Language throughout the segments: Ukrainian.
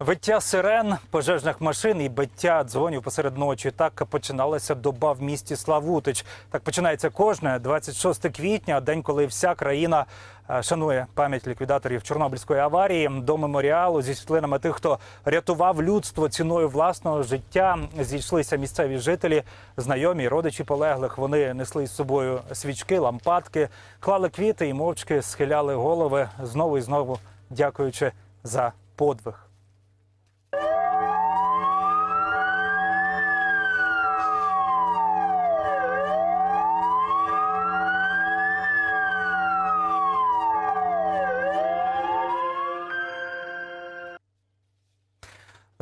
Виття сирен, пожежних машин і биття дзвонів посеред ночі. Так починалася доба в місті Славутич. Так починається кожне 26 квітня, день, коли вся країна е, шанує пам'ять ліквідаторів Чорнобильської аварії. До меморіалу зі світлинами тих, хто рятував людство ціною власного життя. Зійшлися місцеві жителі, знайомі, родичі полеглих. Вони несли з собою свічки, лампадки, клали квіти і мовчки схиляли голови знову і знову, дякуючи за подвиг.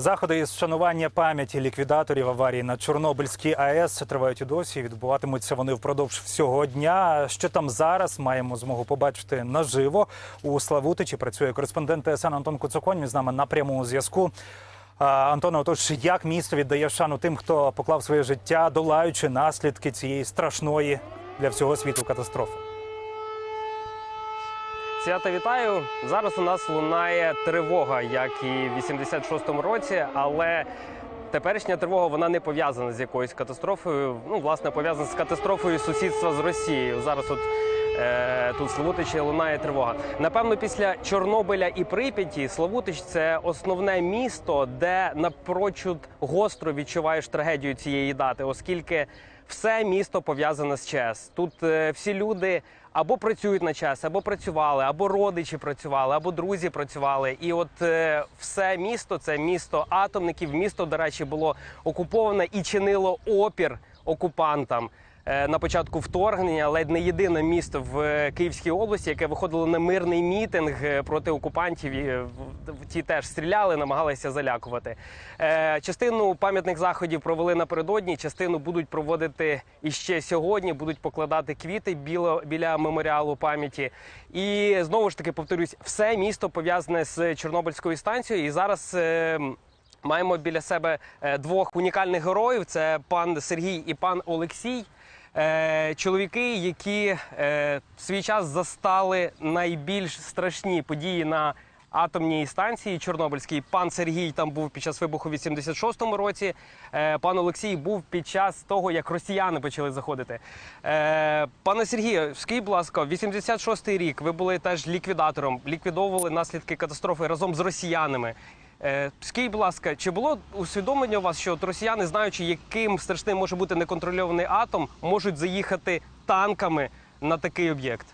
Заходи із вшанування пам'яті ліквідаторів аварії на Чорнобильській АЕС тривають і досі. Відбуватимуться вони впродовж всього дня. Що там зараз маємо змогу побачити наживо у Славутичі. Працює кореспондент ТСН Антон Куцоконь. Він з нами на прямому зв'язку. Антоне, отож, як місто віддає шану тим, хто поклав своє життя, долаючи наслідки цієї страшної для всього світу катастрофи? Свята вітаю. Зараз у нас лунає тривога, як і в 86-му році, але теперішня тривога вона не пов'язана з якоюсь катастрофою. Ну, власне, пов'язана з катастрофою сусідства з Росією. Зараз от е, тут Славутичі лунає тривога. Напевно, після Чорнобиля і Прип'яті Славутич це основне місто, де напрочуд гостро відчуваєш трагедію цієї дати, оскільки все місто пов'язане з ЧАЕС. Тут е, всі люди або працюють на час, або працювали, або родичі працювали, або друзі працювали. І от е, все місто це місто атомників. Місто, до речі, було окуповане і чинило опір окупантам. Е, На початку вторгнення ледь не єдине місто в Київській області, яке виходило на мирний мітинг е, проти окупантів. І е, ті теж стріляли, намагалися залякувати. Частину пам'ятних заходів провели напередодні, частину будуть проводити іще сьогодні. Будуть покладати квіти біля, біля меморіалу пам'яті. І знову ж таки повторюсь, все місто пов'язане з Чорнобильською станцією. І зараз. Маємо біля себе двох унікальних героїв: це пан Сергій і пан Олексій. Е, Чоловіки, які е, в свій час застали найбільш страшні події на атомній станції Чорнобильській. Пан Сергій там був під час вибуху в 86-му році. Е, Пан Олексій був під час того, як росіяни почали заходити. Е, Пане Сергію, скажіть, будь ласка, 86-й рік ви були теж ліквідатором, ліквідовували наслідки катастрофи разом з росіянами. Е, Скажіть, будь ласка, чи було усвідомлення у вас, що от росіяни, знаючи, яким страшним може бути неконтрольований атом, можуть заїхати танками на такий об'єкт?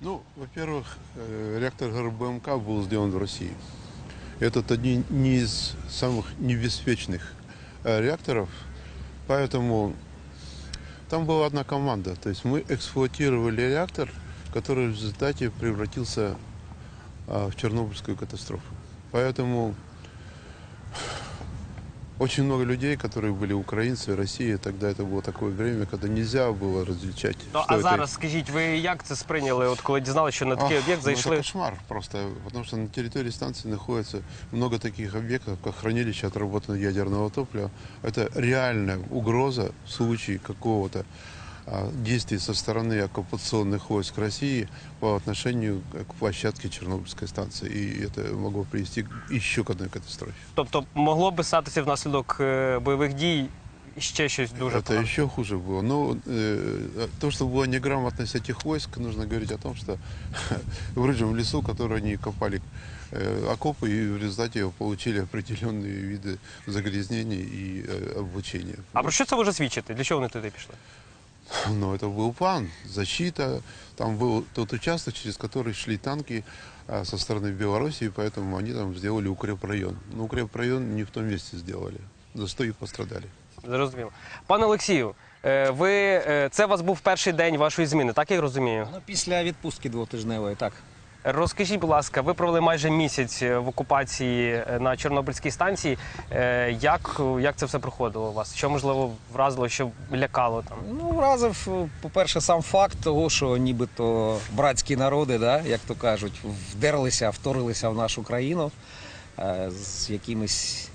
Ну, во-первых, э, реактор ГРБМК был сделан в России. Этот один не из самых небеспечных э, реакторов, поэтому там была одна команда. То есть мы эксплуатировали реактор, который в результате превратился а, в Чернобыльскую катастрофу. Поэтому очень много людей, которые были украинцы, Россия, тогда это было такое время, когда нельзя было различать. Ну что а это зараз скажіть, ви як це сприйняли? От коли дізналися, що на такий Ах, об'єкт ну, Это зайшли? кошмар просто, потому что на территории станции находится много таких объектов, как хранилище отработанного ядерного топлива. Это реальная угроза в случае какого-то а, действий со стороны оккупационных войск России по отношению к площадке Чернобыльской станции. И это могло привести к- еще к одной катастрофе. Тобто могло би статися внаслідок е, бойових дій ще щось дуже это погане? еще хуже было. Но э, то, что была неграмотность этих войск, нужно говорить о том, что в рыжем лесу, который они копали э, окопы, и в результате получили определенные виды загрязнений и э, облучения. А про що це може свідчити? Для чого вони туди пішли? Но это был план, защита. Там был тот участок, через который шли танки а, со стороны Белоруссии, поэтому они там сделали укрепрайон. Но укрепрайон не в том месте сделали. За что и пострадали. Зрозуміло. Пане Олексію, е, ви е, це у вас був перший день вашої зміни, так я розумію? Ну, після відпустки двотижневої, так. Розкажіть, будь ласка, ви провели майже місяць в окупації е, на Чорнобильській станції. Е, Як, як це все проходило у вас? Що можливо вразило, що лякало там? Ну, вразив, по-перше, сам факт того, що нібито братські народи, да, як то кажуть, вдерлися, вторилися в нашу країну е, з якимись,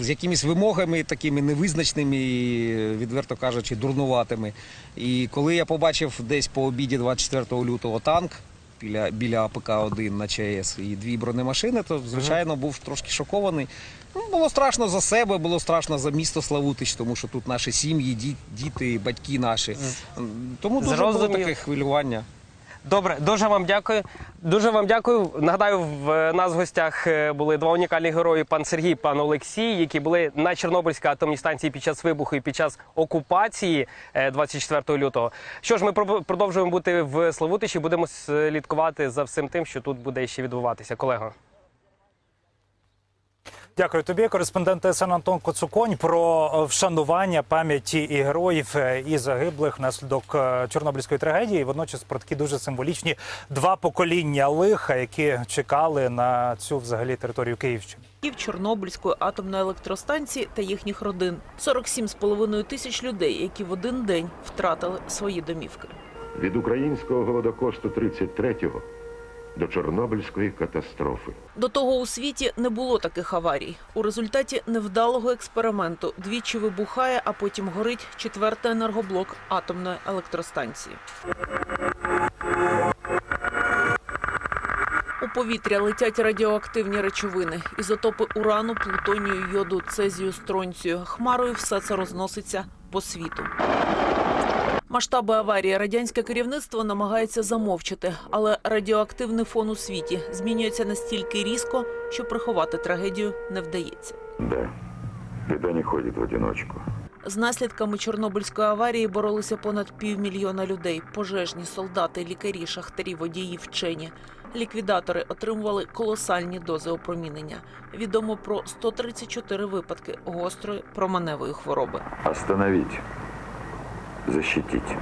з якимись вимогами такими невизначними і, відверто кажучи, дурнуватими. І коли я побачив десь по обіді 24 лютого танк, біля, біля АПК-1 на ЧАЕС і дві бронемашини, то звичайно був трошки шокований. Ну, було страшно за себе, було страшно за місто Славутич, тому що тут наші сім'ї, ді- діти, батьки наші. Тому дуже було Зрозумів. таке хвилювання. Добре, дуже вам дякую. Дуже вам дякую. Нагадаю, в нас в гостях е, були два унікальні герої: пан Сергій, пан Олексій, які були на Чорнобильській атомній станції під час вибуху і під час окупації е, 24 лютого. Що ж, ми продовжуємо бути в Славутичі. Будемо слідкувати за всім тим, що тут буде ще відбуватися. Колего. Дякую тобі, кореспондент ТСН Антон Коцуконь, про е, вшанування пам'яті і героїв е, і загиблих внаслідок е, Чорнобильської трагедії. Водночас про такі дуже символічні два покоління лиха, які чекали на цю взагалі територію Київщини. в Чорнобильської атомної електростанції та їхніх родин. 47,5 тисяч людей, які в один день втратили свої домівки. від українського голодокосту 33-го до Чорнобильської катастрофи. До того у світі не було таких аварій. У результаті невдалого експерименту двічі вибухає, а потім горить четвертий енергоблок атомної електростанції. У повітря летять радіоактивні речовини, ізотопи урану, плутонію, йоду, цезію, стронцію. Хмарою все це розноситься по світу. Масштаби аварії радянське керівництво намагається замовчати, але радіоактивний фон у світі змінюється настільки різко, що приховати трагедію не вдається. Да, беда не ходит в одиночку. З наслідками Чорнобильської аварії боролися понад півмільйона людей: пожежні, солдати, лікарі, шахтарі, водії, вчені. Ліквідатори отримували колосальні дози опромінення. Відомо про 134 випадки гострої променевої хвороби. Остановить. Защитить.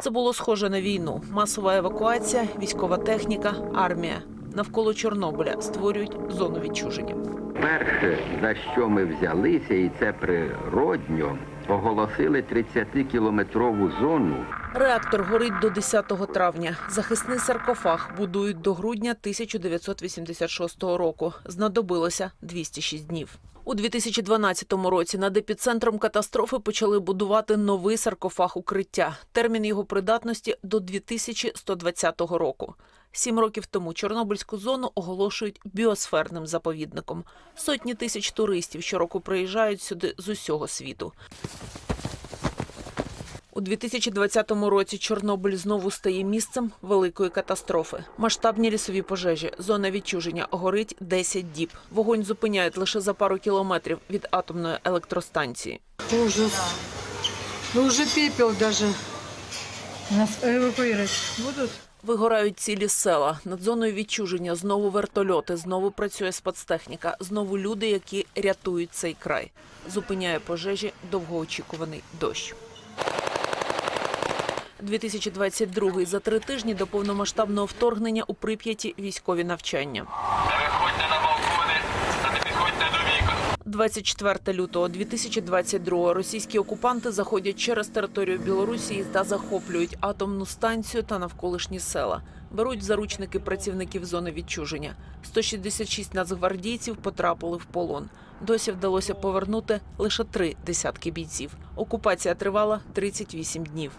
Це було схоже на війну. Масова евакуація, військова техніка, армія. Навколо Чорнобиля створюють зону відчуження. Перше, за що ми взялися, і це природньо, оголосили 30-кілометрову зону Реактор горить до 10 травня. Захисний саркофаг будують до грудня 1986 року. Знадобилося 206 днів. У 2012 році над епіцентром катастрофи почали будувати новий саркофаг укриття. Термін його придатності до 2120 року. Сім років тому Чорнобильську зону оголошують біосферним заповідником. Сотні тисяч туристів щороку приїжджають сюди з усього світу. У 2020 році Чорнобиль знову стає місцем великої катастрофи. Масштабні лісові пожежі, зона відчуження горить 10 діб. Вогонь зупиняють лише за пару кілометрів від атомної електростанції. Ужас. Ну уже пепел даже. Нас эвакуировать будут? Вигорають цілі села. Над зоною відчуження знову вертольоти, знову працює спецтехніка, знову люди, які рятують цей край. Зупиняє пожежі довгоочікуваний дощ. 2022 за три тижні до повномасштабного вторгнення у Прип'яті військові навчання. 24 лютого 2022 російські окупанти заходять через територію Білорусі та захоплюють атомну станцію та навколишні села. Беруть заручники працівників зони відчуження. 166 нацгвардійців потрапили в полон. Досі вдалося повернути лише три десятки бійців. Окупація тривала 38 днів.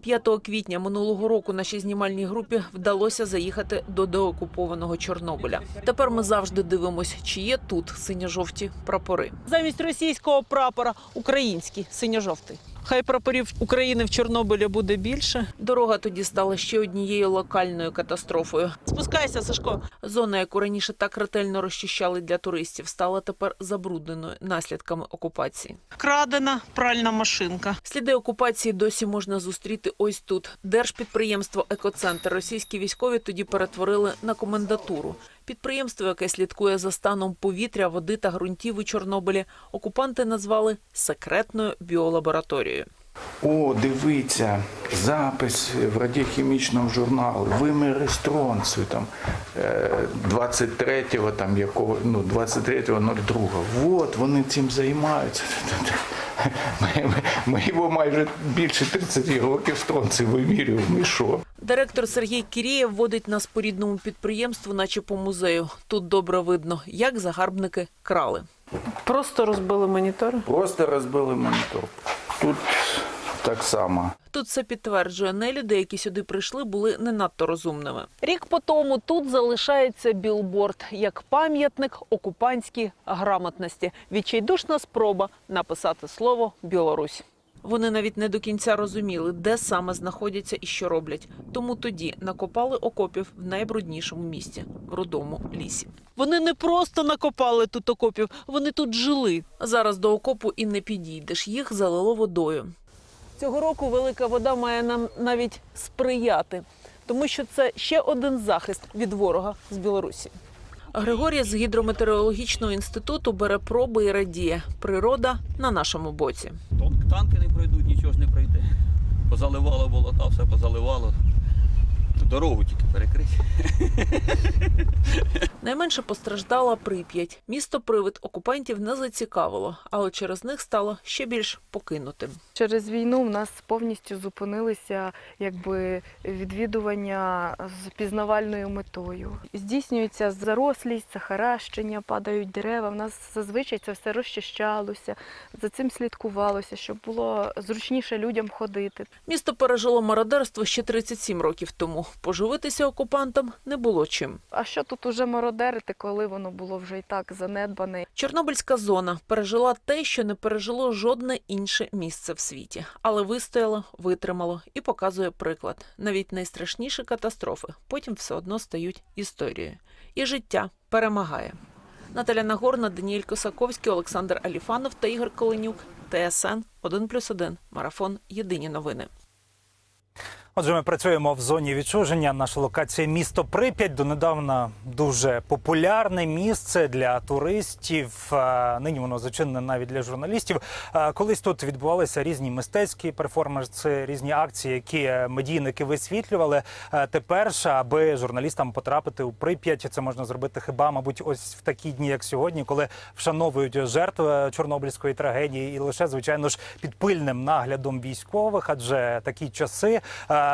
5 квітня минулого року нашій знімальній групі вдалося заїхати до деокупованого Чорнобиля. Тепер ми завжди дивимося, чи є тут синьо-жовті прапори. Замість російського прапора український синьо-жовтий. Хай прапорів України в Чорнобилі буде більше. Дорога тоді стала ще однією локальною катастрофою. Спускайся, Сашко. Зона, яку раніше так ретельно розчищали для туристів, стала тепер забрудненою наслідками окупації. Крадена пральна машинка. Сліди окупації досі можна зустріти ось тут. Держпідприємство Екоцентр російські військові тоді перетворили на комендатуру. Підприємство, яке слідкує за станом повітря, води та ґрунтів у Чорнобилі, окупанти назвали секретною біолабораторією. О, дивіться, запис в радіохімічному журналі, виміри стронцію там е, 23-го, там якого, ну, 23.02. Вот, вони цим займаються. Ми, ми, ми його майже більше 30 років стронцій вимірюємо. І що? Директор Сергій Кірєєв водить нас по рідному підприємству, наче по музею. Тут добре видно, як загарбники крали. Просто розбили монітори. Просто розбили монітор. Тут так само. Тут все підтверджує, нелюди, які сюди прийшли, були не надто розумними. Рік по тому тут залишається білборд як пам'ятник окупантській грамотності. Відчайдушна спроба написати слово Білорусь. Вони навіть не до кінця розуміли, де саме знаходяться і що роблять. Тому тоді накопали окопів в найбруднішому місці в рудому лісі. Вони не просто накопали тут окопів, вони тут жили. Зараз до окопу і не підійдеш. Їх залило водою. Цього року велика вода має нам навіть сприяти, тому що це ще один захист від ворога з Білорусі. Григорій з гідрометеорологічного інституту бере проби і радіє. Природа на нашому боці. Танки не пройдуть, нічого ж не пройде. Позаливало болота, все позаливало. Дорогу тільки перекрити. Найменше постраждала Прип'ять. Місто привид окупантів не зацікавило, але через них стало ще більш покинутим. Через війну в нас повністю зупинилися якби відвідування з пізнавальною метою. Здійснюється зарослість, захаращення, падають дерева. В нас зазвичай це все розчищалося, за цим слідкувалося, щоб було зручніше людям ходити. Місто пережило мародерство ще 37 років тому. Поживитися окупантам не було чим. А що тут уже мародерити, коли воно було вже і так занедбане? Чорнобильська зона пережила те, що не пережило жодне інше місце в світі, але вистояло, витримало і показує приклад. Навіть найстрашніші катастрофи потім все одно стають історією. І життя перемагає. Наталя Нагорна, Даніель Косаковський, Олександр Аліфанов та Ігор Коленюк. ТСН 1+,1. Марафон. Єдині новини. Отже, ми працюємо в зоні відчуження. Наша локація місто Прип'ять донедавна дуже популярне місце для туристів. Е, Нині воно зачинене навіть для журналістів. Е, Колись тут відбувалися різні мистецькі перформанси, різні акції, які медійники висвітлювали. Е, Тепер ж, аби журналістам потрапити у Прип'ять, це можна зробити хіба, мабуть, ось в такі дні, як сьогодні, коли вшановують жертви Чорнобильської трагедії, і лише звичайно ж під пильним наглядом військових, адже такі часи.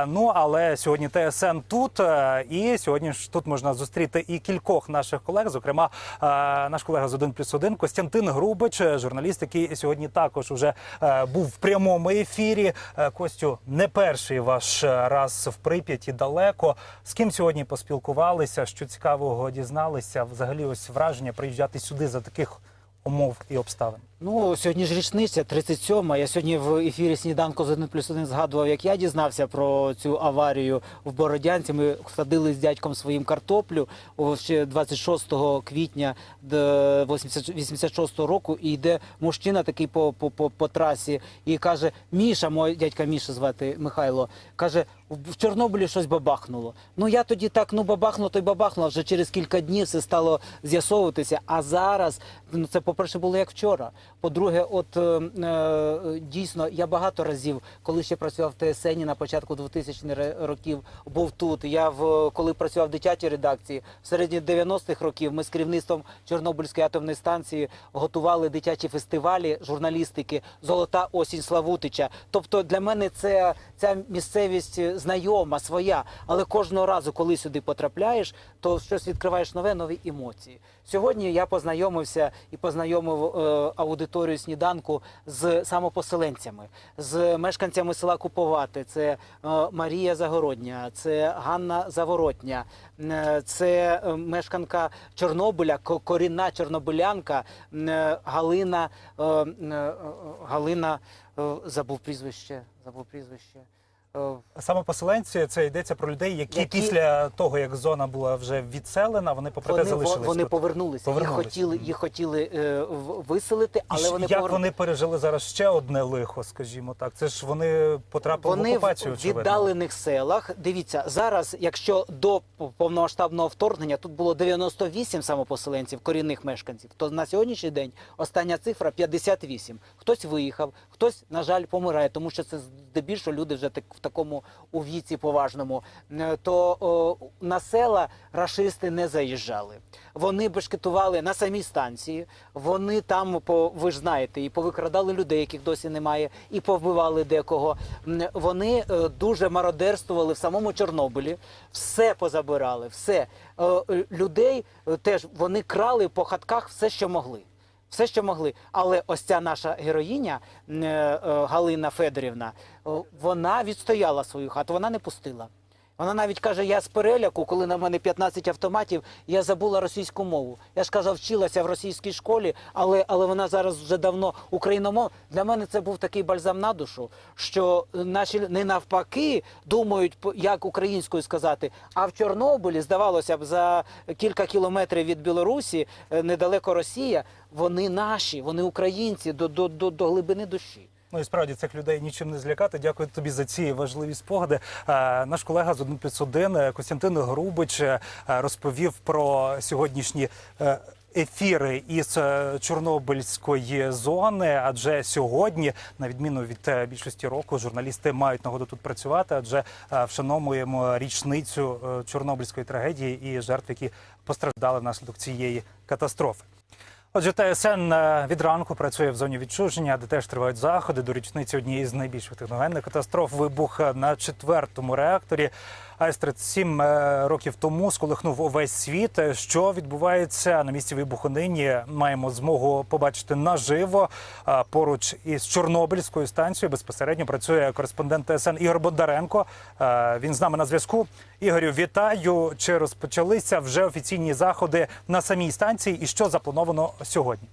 Ну але сьогодні ТСН тут, е, і сьогодні ж тут можна зустріти і кількох наших колег. Зокрема, е, наш колега з 1 плюс 1 Костянтин Грубич, журналіст, який сьогодні також уже е, був в прямому ефірі. Костю, не перший ваш раз в Прип'яті далеко. З ким сьогодні поспілкувалися? Що цікавого дізналися? Взагалі, ось враження приїжджати сюди за таких умов і обставин. Ну, сьогодні ж річниця, 37-ма. Я сьогодні в ефірі сніданку з 1 плюс 1 згадував, як я дізнався про цю аварію в Бородянці. Ми садили з дядьком своїм картоплю ще 26 квітня 86 року. І йде мужчина такий по, по, по, по трасі і каже: Міша, мой дядька Міша звати Михайло, каже. В Чорнобилі щось бабахнуло. Ну я тоді так, ну бабахнуло, то й бабахнуло. Вже через кілька днів все стало з'ясовуватися. А зараз ну це, по-перше, було як вчора. По-друге, от е, е, дійсно я багато разів, коли ще працював в ТСН на початку 2000-х років, був тут. Я в коли працював в дитячій редакції в середині 90-х років. Ми з керівництвом Чорнобильської атомної станції готували дитячі фестивалі журналістики Золота осінь Славутича. Тобто для мене це ця місцевість знайома, своя. Але кожного разу, коли сюди потрапляєш, то щось відкриваєш нове, нові емоції. Сьогодні я познайомився і познайомив е, аудиторію сніданку з самопоселенцями, з мешканцями села Куповати. Це е, Марія Загородня, це Ганна Заворотня, е, це е, мешканка Чорнобиля, ко- корінна чорнобилянка е, Галина е, е, Галина. е, Забув прізвище. Забув прізвище. Е, Саме поселенці це йдеться про людей, які, Які- після того, як зона була вже відселена, вони попри те залишилися. вони тут. повернулися. Повернулися. Їх хотіли, їх хотіли е, виселити, але ж вони як повер- вони пережили зараз ще одне лихо, скажімо так. Це ж вони потрапили в Вони окупацію. в очевидно. віддалених селах. Дивіться, зараз, якщо до повномасштабного вторгнення тут було 98 самопоселенців, корінних мешканців, то на сьогоднішній день остання цифра 58. Хтось виїхав, хтось, на жаль, помирає, тому що це здебільшого люди вже так в такому у віці поважному. Е, То на села рашисти не заїжджали. Вони бешкетували на самій станції. Вони там по ви ж знаєте, і повикрадали людей, яких досі немає, і повбивали декого. Вони е, дуже мародерствували в самому Чорнобилі, все позабирали, все Е, людей теж вони крали по хатках все, що могли. Все, що могли. Але ось ця наша героїня е, е, Галина Федорівна, вона відстояла свою хату, вона не пустила. Вона навіть каже: я з переляку, коли на мене 15 автоматів, я забула російську мову. Я ж кажу, вчилася в російській школі, але, але вона зараз вже давно україномов. Для мене це був такий бальзам на душу, що наші не навпаки думають, як українською сказати. А в Чорнобилі, здавалося б, за кілька кілометрів від Білорусі, е, недалеко Росія, вони наші, вони українці до, до, до, до глибини душі. Ну і справді цих людей нічим не злякати. Дякую тобі за ці важливі спогади. Е, Наш колега з 1 плюс 1 е, Костянтин Грубич е, розповів про сьогоднішні. Ефіри із Чорнобильської зони, адже сьогодні, на відміну від більшості року, журналісти мають нагоду тут працювати, адже вшановуємо річницю Чорнобильської трагедії і жертв, які постраждали внаслідок цієї катастрофи. Отже, ТСН е, від ранку працює в зоні відчуження, де теж тривають заходи до річниці однієї з найбільших техногенних катастроф. Вибух е, на четвертому реакторі. АЕС-37 е, років тому сколихнув увесь світ. Е, Що відбувається на місці вибуху нині? Маємо змогу побачити наживо. Е, Поруч із Чорнобильською станцією безпосередньо працює кореспондент ТСН Ігор Бондаренко. Він з нами на зв'язку. Ігорю, вітаю! Чи розпочалися вже офіційні заходи на самій станції? І що заплановано сьогодні?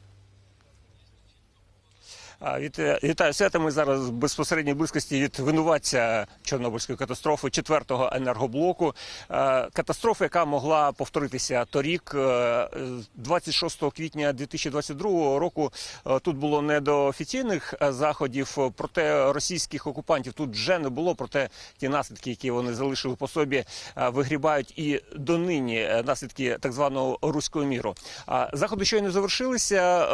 А, Вітаю, свята. Ми зараз в безпосередній близькості від винуватця Чорнобильської катастрофи четвертого енергоблоку. Е, Катастрофа, яка могла повторитися торік, е, 26 квітня 2022 року. е, Тут було не до офіційних е, заходів, е, проте російських окупантів тут вже не було. Проте ті наслідки, які вони залишили по собі, е, вигрібають і донині е, наслідки так званого руського міру. Заходи щойно завершилися.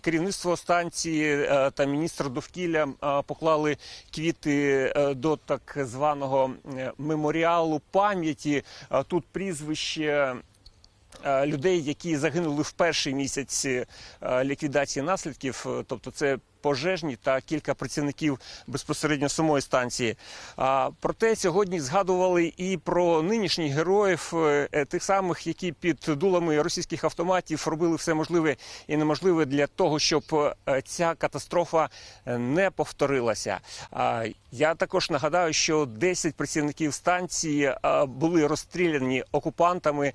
Керівництво станції е, та міністр довкілля е, поклали квіти е, до так званого меморіалу пам'яті. Тут прізвище. Людей, які загинули в перший місяць ліквідації наслідків, тобто це пожежні та кілька працівників безпосередньо самої станції. А проте сьогодні згадували і про нинішніх героїв, е, е, тих самих, які під дулами російських автоматів робили все можливе і неможливе для того, щоб е, ця катастрофа не повторилася. Я також нагадаю, що 10 працівників станції були розстріляні окупантами.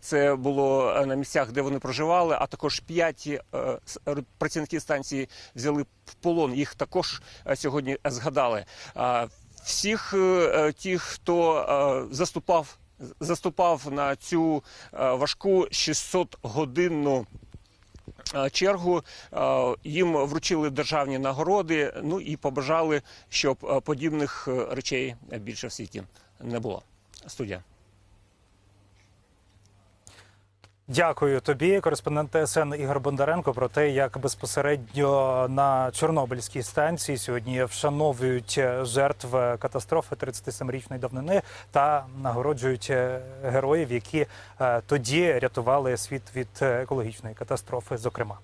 Це було на місцях, де вони проживали. А також 5 працівників станції взяли в полон. Їх також е, сьогодні згадали. А Всіх е, тих, хто е, заступав. Заступав на цю е, важку 600 годинну е, чергу. Е, Їм вручили державні нагороди. Ну і побажали, щоб е, подібних е, речей більше в світі не було. Студія. Дякую тобі, кореспондент ТСН Ігор Бондаренко, про те, як безпосередньо на Чорнобильській станції сьогодні вшановують жертв катастрофи 37-річної давнини та нагороджують героїв, які е, тоді рятували світ від екологічної катастрофи, зокрема.